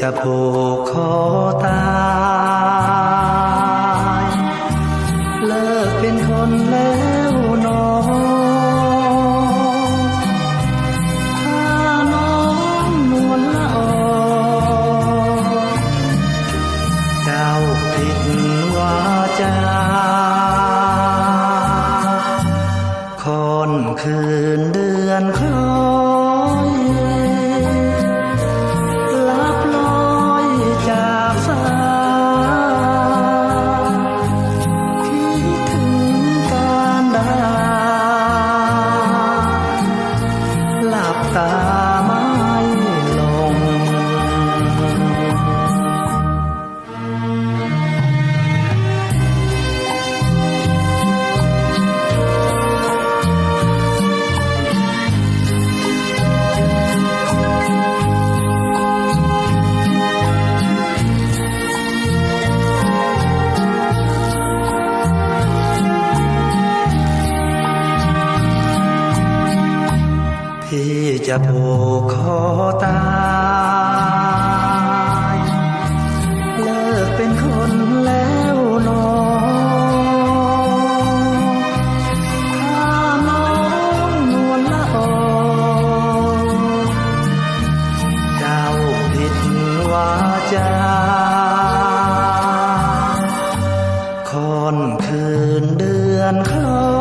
จะผูกคอตายเลิกเป็นคนแล้วหนอถ้าน้องนวลละออเจ้าผิดวาจาคนคืนเดื 사 จะผูกคอตายเลิกเป็นคนแล้วน้อถ้าน้องนวลละอเจ้าผิดวาจาคอนคืนเดือนคลอ